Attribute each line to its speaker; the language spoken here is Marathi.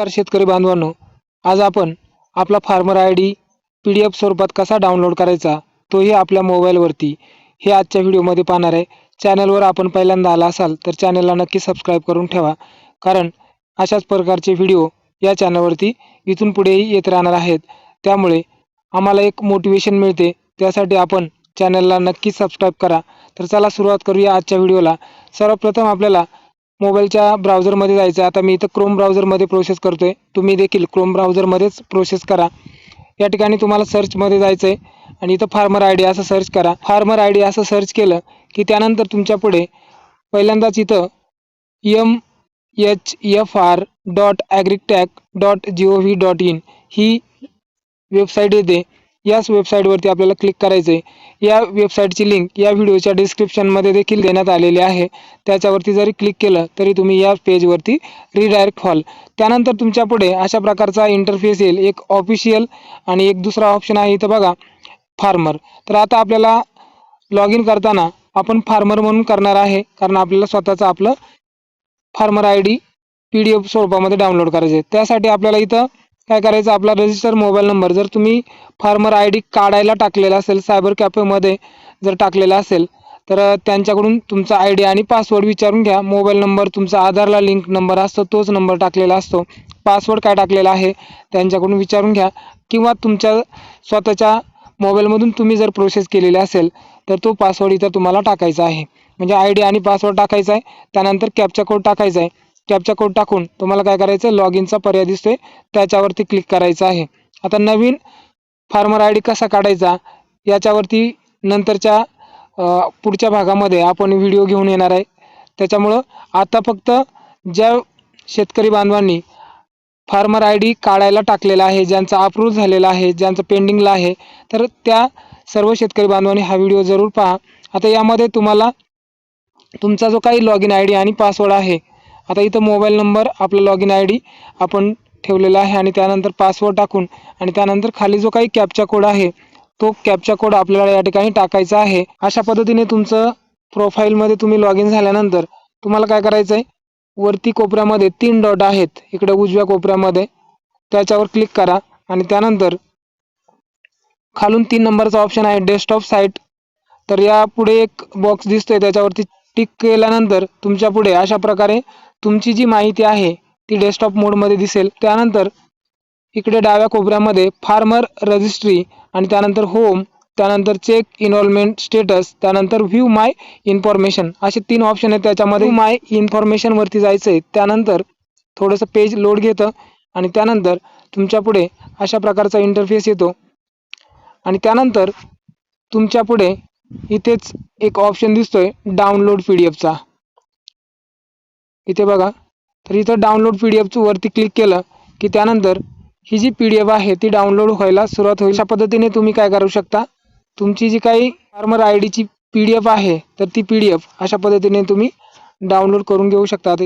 Speaker 1: नमस्कार शेतकरी बांधवांनो. आज आपण आपला farmer I D P D F स्वरूपात कसा डाउनलोड करायचा तोही आपल्या मोबाईलवरती हे आजच्या व्हिडिओमध्ये पाहणार आहे. चॅनलवर आपण पहिल्यांदा आला असाल तर चॅनलला नक्की सबस्क्राईब करून ठेवा. कारण अशाच प्रकारचे व्हिडिओ या चॅनलवरती इथून पुढेही येत राहणार आहेत. त्यामुळे आम्हाला एक मोटिवेशन मिळते. त्यासाठी आपण चॅनलला नक्की सबस्क्राईब करा. तर चला सुरुवात करूया आजच्या व्हिडिओला सर्वप्रथम आपल्याला मोबाईलच्या ब्राउझरमध्ये जायचं आहे. आता मी इथं क्रोम ब्राउझरमध्ये प्रोसेस करतो आहे तुम्ही देखील क्रोम ब्राउझरमध्येच प्रोसेस करा. या ठिकाणी तुम्हाला सर्चमध्ये जायचं आहे आणि इथं फार्मर आय डी असं सर्च करा. फार्मर आय डी असं सर्च केलं की त्यानंतर तुमच्यापुढे पहिल्यांदाच इथं M H F R dot agristack dot G O V dot in he website येते. याच वेबसाईटवरती आपल्याला क्लिक करायचं आहे या वेबसाईटची लिंक या व्हिडिओच्या डिस्क्रिप्शनमध्ये देखील देण्यात आलेली आहे. त्याच्यावरती जरी क्लिक केलं तरी तुम्ही या पेजवरती रिडायरेक्ट व्हाल. त्यानंतर तुमच्यापुढे अशा प्रकारचा इंटरफेस येईल. एक ऑफिशियल आणि एक दुसरा ऑप्शन आहे इथं बघा फार्मर तर आता आपल्याला लॉग इन करताना आपण फार्मर म्हणून करणार आहे. कारण आपल्याला स्वतःचं आपलं farmer I D P D F स्वरूपामध्ये डाउनलोड करायचे आहे. त्यासाठी आपल्याला इथं काय करायचं? आपला रजिस्टर मोबाईल नंबर जर तुम्ही फार्मर आय डी काढायला टाकलेला असेल सायबर कॅफेमध्ये जर टाकलेला असेल तर त्यांच्याकडून तुमचा आय डी आणि पासवर्ड विचारून घ्या. मोबाईल नंबर तुमचा आधारला लिंक नंबर असतो तोच नंबर टाकलेला असतो. पासवर्ड काय टाकलेला आहे त्यांच्याकडून विचारून घ्या. किंवा तुमच्या स्वतःच्या मोबाईलमधून तुम्ही जर प्रोसेस केलेली असेल तर तो पासवर्ड इथं तुम्हाला टाकायचा आहे. म्हणजे आय डी आणि पासवर्ड टाकायचा आहे त्यानंतर कॅपचा कोड टाकायचा आहे. कॅपचा कोड टाकून तुम्हाला काय करायचं आहे लॉग इनचा पर्याय दिसतोय. त्याच्यावरती क्लिक करायचं आहे. आता नवीन फार्मर आय डी कसा काढायचा? याच्यावरती नंतरच्या पुढच्या भागामध्ये आपण व्हिडिओ घेऊन येणार आहे. त्याच्यामुळं आता फक्त ज्या शेतकरी बांधवांनी फार्मर आय डी काढायला टाकलेला आहे ज्यांचा अप्रूव्ह झालेला आहे ज्यांचं पेंडिंगला आहे तर त्या सर्व शेतकरी बांधवांनी हा व्हिडिओ जरूर पहा. आता यामध्ये तुम्हाला तुमचा जो काही लॉग इन आय डी आणि पासवर्ड आहे आता इथं मोबाईल नंबर आपला लॉग इन आय डी आपण ठेवलेला आहे आणि त्यानंतर पासवर्ड टाकून आणि त्यानंतर खाली जो काही कॅपचा कोड आहे तो कॅपचा कोड आपल्याला या ठिकाणी टाकायचा आहे. अशा पद्धतीने तुमचं प्रोफाईलमध्ये तुम्ही लॉग इन झाल्यानंतर तुम्हाला काय करायचं आहे? वरती कोपऱ्यामध्ये तीन डॉट आहेत. इकडे उजव्या कोपऱ्यामध्ये. त्याच्यावर क्लिक करा आणि त्यानंतर खालून तीन नंबरचा ऑप्शन आहे डेस्कटॉप साईट तर यापुढे एक बॉक्स दिसतोय. त्याच्यावरती टिक केल्यानंतर तुमच्यापुढे अशा प्रकारे तुमची जी माहिती आहे ती डेस्कटॉप मोडमध्ये दिसेल. त्यानंतर इकडे डाव्या कोपऱ्यामध्ये फार्मर रजिस्ट्री आणि त्यानंतर होम त्यानंतर चेक इनरोलमेंट स्टेटस त्यानंतर व्ह्यू माय इन्फॉर्मेशन असे तीन ऑप्शन आहेत त्याच्यामध्ये. माय इन्फॉर्मेशनवरती जायचं आहे त्यानंतर थोडंसं पेज लोड घेतं आणि त्यानंतर तुमच्यापुढे अशा प्रकारचा इंटरफेस येतो. आणि त्यानंतर तुमच्यापुढे इथेच एक ऑप्शन दिसतोय डाउनलोड पी डी एफचा इथे बघा. तर इथं डाउनलोड पी डी एफचं वरती क्लिक केलं की त्यानंतर ही जी पी डी एफ आहे ती डाउनलोड व्हायला सुरुवात होईल. अशा पद्धतीने तुम्ही काय करू शकता? तुमची जी काही फार्मर आय डीची पी डी एफ आहे तर ती पी डी एफ अशा पद्धतीने तुम्ही डाउनलोड करून घेऊ शकता.